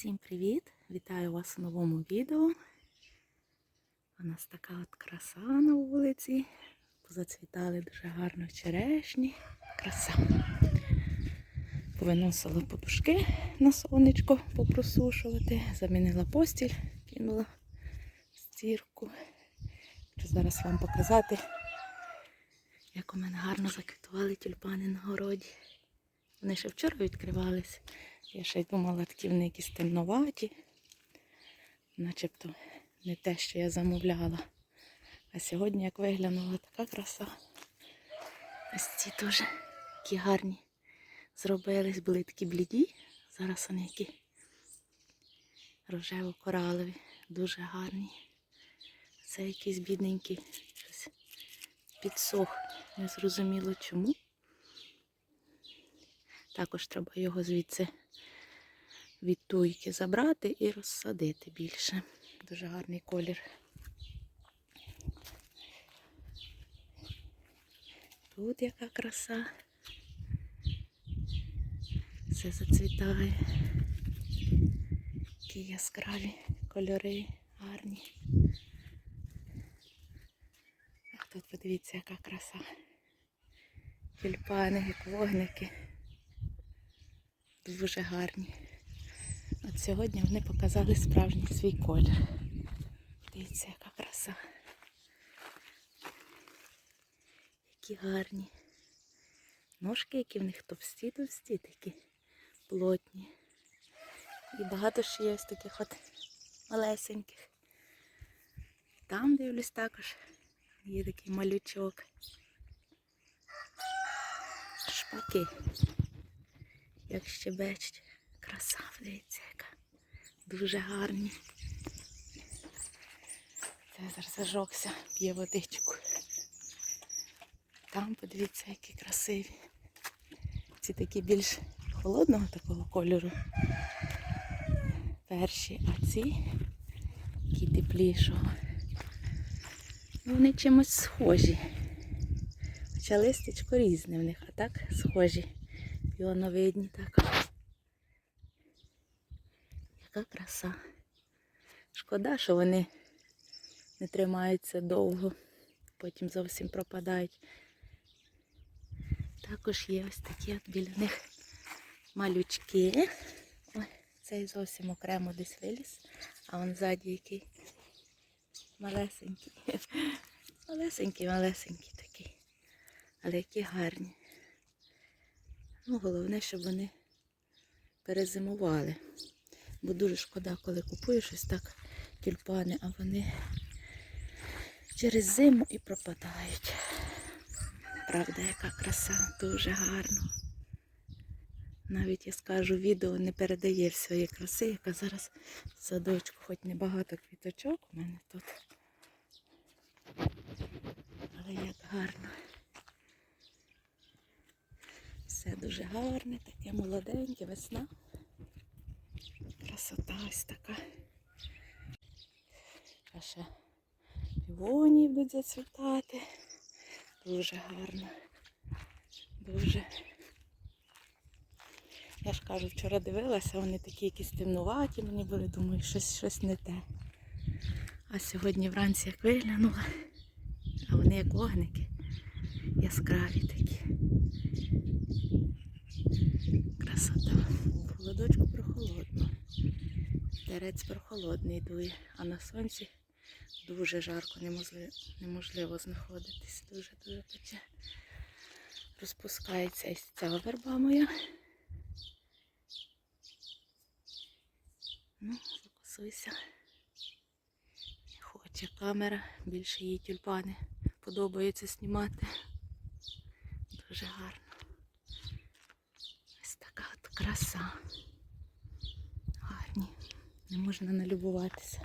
Всім привіт! Вітаю вас у новому відео. У нас така от краса на вулиці. Позацвітали дуже гарно черешні. Краса. Повиносила подушки на сонечко попросушувати. Замінила постіль, кинула стірку. Хочу зараз вам показати, як у мене гарно заквітували тюльпани на городі. Вони ще вчора відкривались. Я ще й думала, такі вони якісь темноваті. Начебто не те, що я замовляла. А сьогодні, як виглянула така краса. Ось ці теж такі гарні зробились, були такі бліді. Зараз вони які рожево-коралові, дуже гарні. Це якийсь бідненький підсох. Не зрозуміло чому. Також треба його звідси від туйки забрати і розсадити більше. Дуже гарний колір. Тут яка краса. Все зацвітає. Такі яскраві кольори гарні. А тут подивіться, яка краса. Тюльпани, як вогники. Дуже гарні. Сьогодні вони показали справжній свій колір. Дивіться, яка краса. Які гарні. Ножки, які в них товсті, товсті такі плотні. І багато ще є ось таких от малесеньких. Там дивлюсь також. Є такий малючок. Шпаки. Як щебечуть. Краса, дивіться, яка. Дуже гарні. Це зараз зажогся, п'є водичку. Там подивіться, які красиві. Ці такі більш холодного такого кольору. Перші, а ці такі теплішого. Вони чимось схожі. Хоча листечко різне в них, а так схожі. Піоновидні також. Яка краса. Шкода, що вони не тримаються довго, потім зовсім пропадають. Також є ось такі от біля них малючки. Цей зовсім окремо десь виліз, а он ззаді який малесенький. Малесенький, малесенький такий. Але які гарні. Ну, головне, щоб вони перезимували. Бо дуже шкода, коли купуєш ось так тюльпани, а вони через зиму і пропадають. Правда, яка краса, дуже гарно. Навіть я скажу, відео не передає всієї краси, яка зараз в садочку, хоч небагато квіточок у мене тут. Але як гарно. Все дуже гарне, таке молоденьке, весна. Красота ось така. А ще півонії будуть зацвітати. Дуже гарно. Дуже. Я ж кажу, вчора дивилася, вони такі якісь темнуваті, мені були, думаю, щось, щось не те. А сьогодні вранці як виглянула, а вони як вогники яскраві такі. Красота. Холодочку прохолодно. Терець прохолодний дує, а на сонці дуже жарко, неможливо, неможливо знаходитись. Дуже-дуже пече. Розпускається ось ця верба моя. Ну, фокусуйся. Хоче камера, більше їй тюльпани подобається знімати. Дуже гарно. Ось така от краса. Не можна налюбуватися.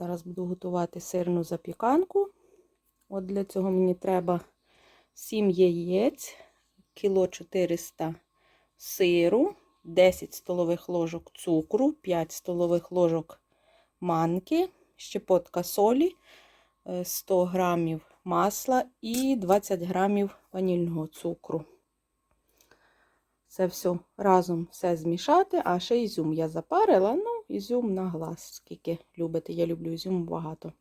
Зараз буду готувати сирну запіканку. От для цього мені треба 7 яєць, кіло 400 сиру, 10 столових ложок цукру, 5 столових ложок манки, щепотка солі, е, 100 грамів масла і 20 грамів ванільного цукру. Це все разом все змішати, а ще ізюм я запарила. Ну, ізюм на глаз, скільки любите. Я люблю ізюм багато.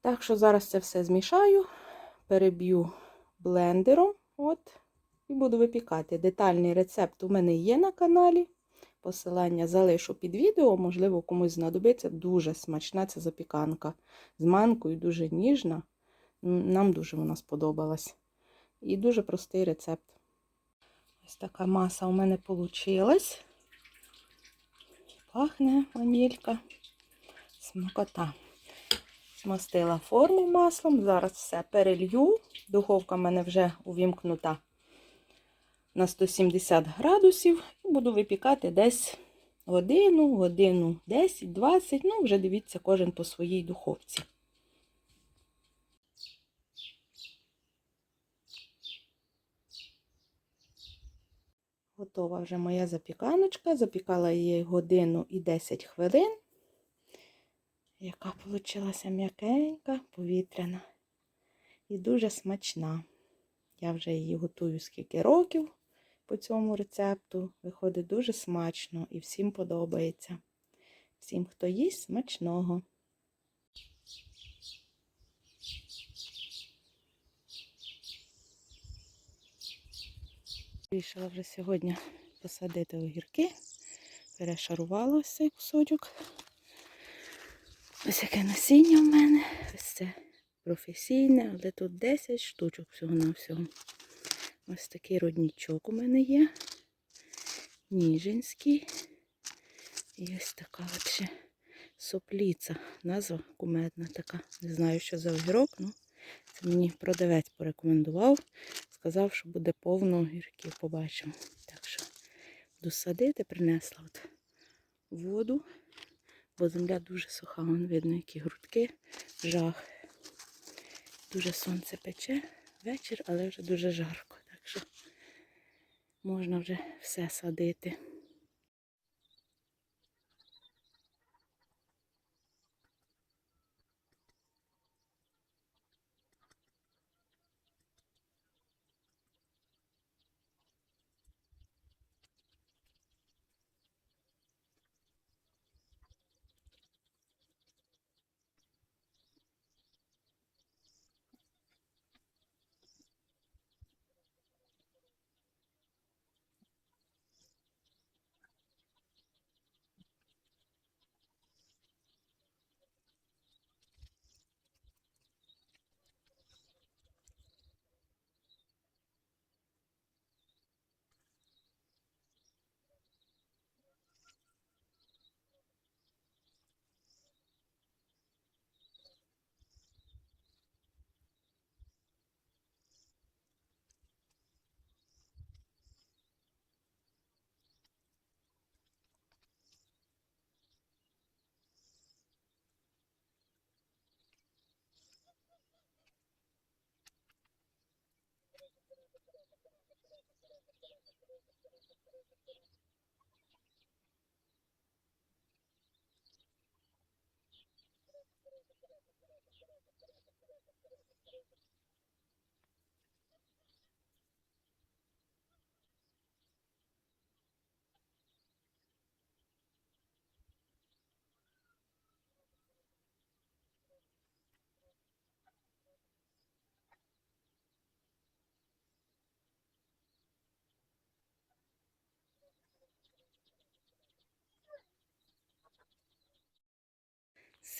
Так що зараз це все змішаю, переб'ю блендером. От, і буду випікати. Детальний рецепт у мене є на каналі. Посилання залишу під відео, можливо, комусь знадобиться. Дуже смачна ця запіканка. З манкою, дуже ніжна. Нам дуже вона сподобалась. І дуже простий рецепт. Ось така маса у мене вийшла. Пахне ванілька. Смакота. Змастила форму маслом. Зараз все перелью. Духовка в мене вже увімкнута на 170 градусів. І буду випікати десь годину, годину 10-20. Ну, вже дивіться, кожен по своїй духовці. Готова вже моя запіканочка. Запікала її годину і 10 хвилин. Яка вийшла м'якенька, повітряна і дуже смачна. Я вже її готую скільки років по цьому рецепту. Виходить дуже смачно і всім подобається. Всім, хто їсть, смачного. Вирішила вже сьогодні посадити огірки. Перешарувала ось цей кусочок. Ось яке насіння в мене. Ось це професійне, але тут 10 штучок всього-навсього. Ось такий роднічок у мене є. Ніжинський. І ось така от ще сопліця. Назва кумедна така. Не знаю, що за огірок, ну це мені продавець порекомендував. Сказав, що буде повно гірків, побачимо. Так що буду садити, принесла от воду, бо земля дуже суха, вон видно, які грудки, жах. Дуже сонце пече вечір, але вже дуже жарко. Так що можна вже все садити.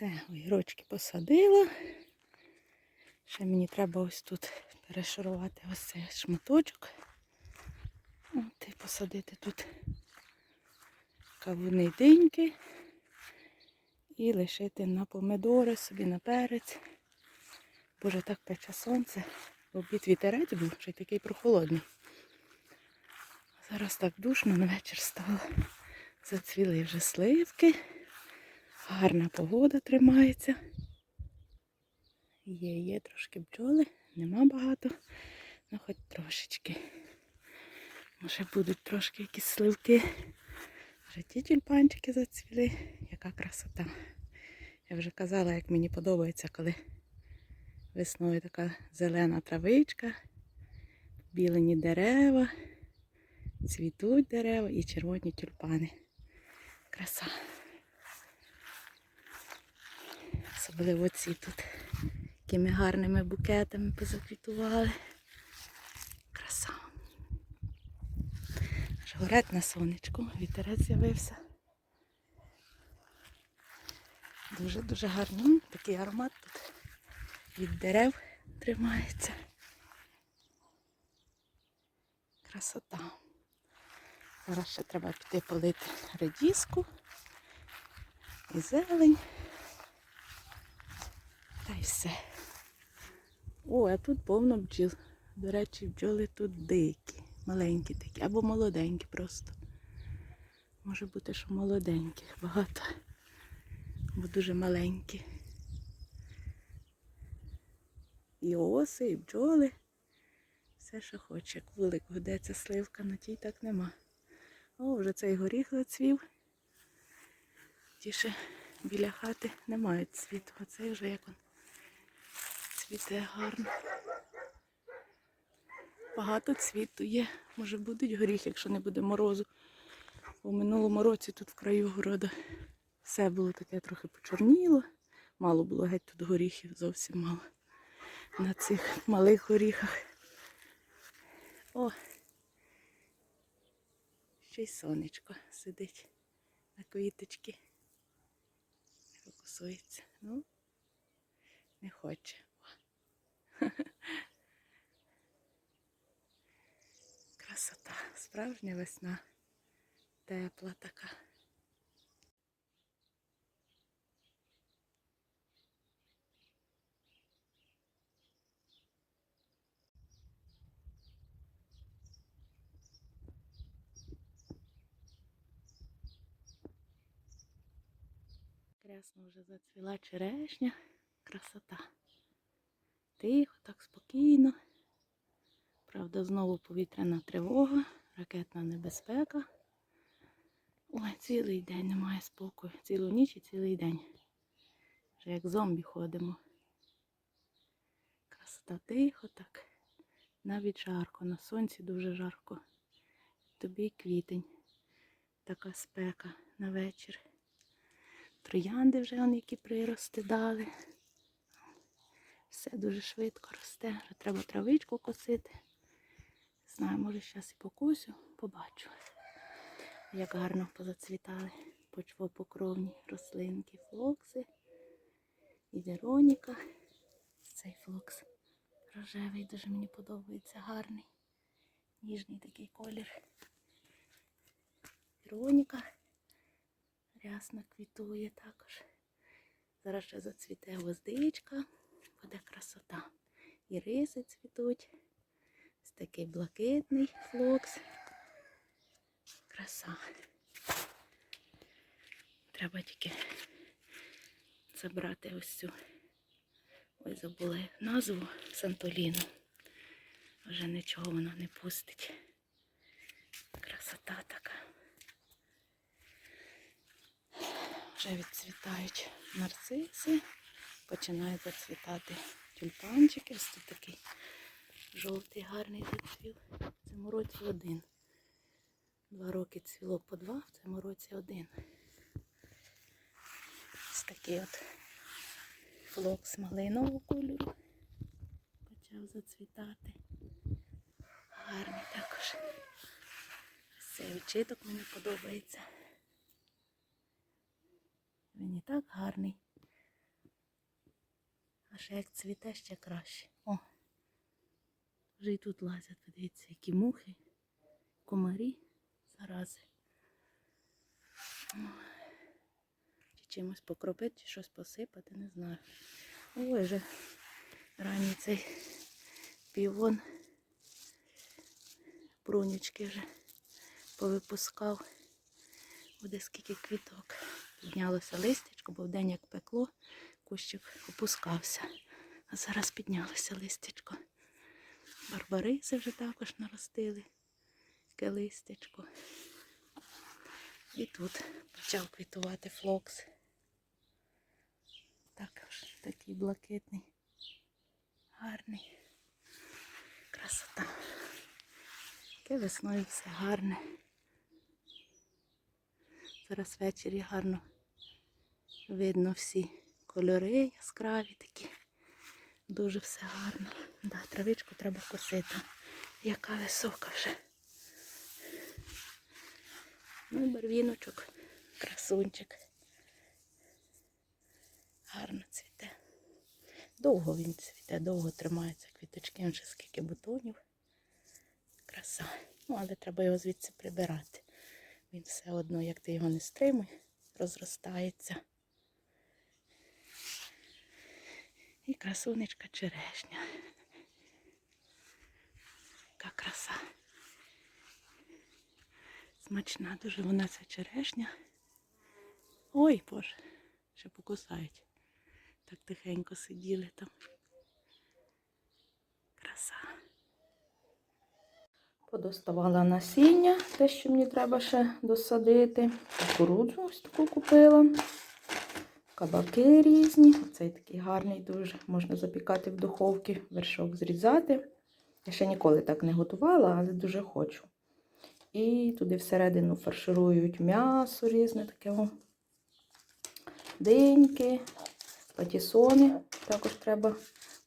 Все, огірочки посадила. Ще мені треба ось тут перешарувати ось цей шматочок. От і посадити тут кавуни диньки і лишити на помидори собі на перець. Боже, так пече сонце. В обід вітерець був, ще й такий прохолодний. Зараз так душно, на вечір стало. Зацвіли вже сливки. Гарна погода тримається. Є, є трошки бджоли, нема багато, ну хоч трошечки. Може будуть трошки якісь сливки. Вже ті тюльпанчики зацвіли. Яка красота. Я вже казала, як мені подобається, коли весною така зелена травичка, білені дерева, цвітуть дерева і червоні тюльпани. Краса. Особливо ці тут такими гарними букетами позаквітували. Краса. Аж горять на сонечку, вітерець з'явився. Дуже-дуже гарно. Такий аромат тут від дерев тримається. Красота. Зараз ще треба піти полити редіску і зелень. Та й все. О, а тут повно бджіл. До речі, бджоли тут дикі, маленькі такі, або молоденькі просто. Може бути, що молоденьких багато, бо дуже маленькі. І оси, і бджоли. Все, що хоче. Як вулик гудеться сливка, на тій так нема. О, вже цей горіх зацвів. Ті ще біля хати не мають цвіту. Оцей вже як он цвіте гарно. Багато цвіту є. Може будуть горіх, якщо не буде морозу. У минулому році тут в краю города все було таке трохи почорніло. Мало було геть тут горіхів, зовсім мало. На цих малих горіхах. О! Ще й сонечко сидить на квіточці. Фокусується. Ну, не хоче. Красота, справжня весна. Тепла така. Крясно вже зацвіла черешня. Красота. Тихо, так спокійно. Правда, знову повітряна тривога, ракетна небезпека. Ой, цілий день немає спокою. Цілу ніч і цілий день. Вже як зомбі ходимо. Красота тихо так. Навіть жарко. На сонці дуже жарко. Тобі квітень. Така спека на вечір. Троянди вже он які прирости дали. Все дуже швидко росте. Треба травичку косити. Знаю, може зараз і покусю, побачу. Як гарно позацвітали почвопокровні рослинки, флокси і Вероніка. Цей флокс рожевий, дуже мені подобається, гарний, ніжний такий колір. Вероніка рясно квітує також. Зараз ще зацвіте гвоздичка, буде красота. І риси цвітуть. Ось такий блакитний флокс. Краса. Треба тільки забрати ось цю. Ой, забула назву Сантоліну. Вже нічого воно не пустить. Красота така. Вже відцвітають нарциси, починають зацвітати тюльпанчики. Ось тут такий жовтий гарний зацвів. В цьому році один. Два роки цвіло по два, в цьому році один. Ось такий от флокс малинового кольору. Почав зацвітати. Гарний також. Ось цей відчиток мені подобається. Він і так гарний. А ще як цвіте ще краще. О! Вже і тут лазять, подивіться, які мухи, комарі, зарази. Чи чимось покропити, чи щось посипати, не знаю. Ой, вже ранній цей півон. Брунючки вже повипускав. Буде скільки квіток. Піднялося листячко, бо вдень як пекло, кущик опускався. А зараз піднялося листячко. Барбариси вже також наростили. Таке листячко. І тут почав квітувати флокс. Також такий блакитний, гарний. Красота. Таке весною все гарне. Зараз ввечері гарно видно всі кольори яскраві такі. Дуже все гарно. Да, травичку треба косити. Яка висока вже. Ну, барвіночок, красунчик. Гарно цвіте. Довго він цвіте, довго тримається квіточки, вже скільки бутонів. Краса. Ну, але треба його звідси прибирати. Він все одно, як ти його не стримуй, розростається. І красунечка черешня. Яка краса. Смачна дуже вона ця черешня. Ой, боже, ще покусають. Так тихенько сиділи там. Краса. Подоставала насіння, те, що мені треба ще досадити. Кукурудзу ось таку купила. Кабаки різні. Цей такий гарний дуже. Можна запікати в духовці, вершок зрізати. Я ще ніколи так не готувала, але дуже хочу. І туди всередину фарширують м'ясо різне таке. о. Диньки, патісони також треба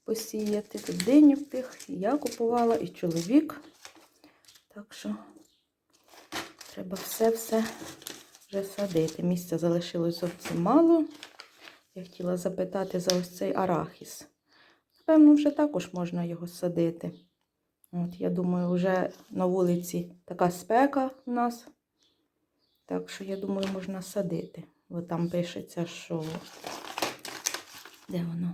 посіяти. Тут диньок тих я купувала, і чоловік. Так що треба все-все вже садити. Місця залишилось зовсім мало. Я хотіла запитати за ось цей арахіс. Напевно, вже також можна його садити. От, я думаю, вже на вулиці така спека у нас. Так що, я думаю, можна садити. Бо там пишеться, що. Де воно?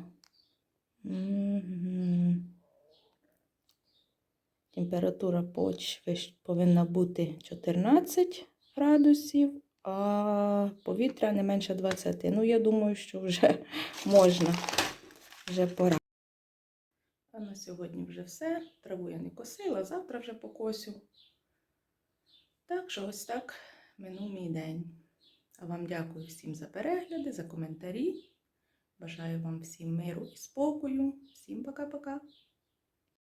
Температура почви повинна бути 14 градусів, а повітря не менше 20. Ну, я думаю, що вже можна, вже пора. А на сьогодні вже все. Траву я не косила, завтра вже покосю. Так що ось так минув мій день. А вам дякую всім за перегляди, за коментарі. Бажаю вам всім миру і спокою. Всім пока-пока.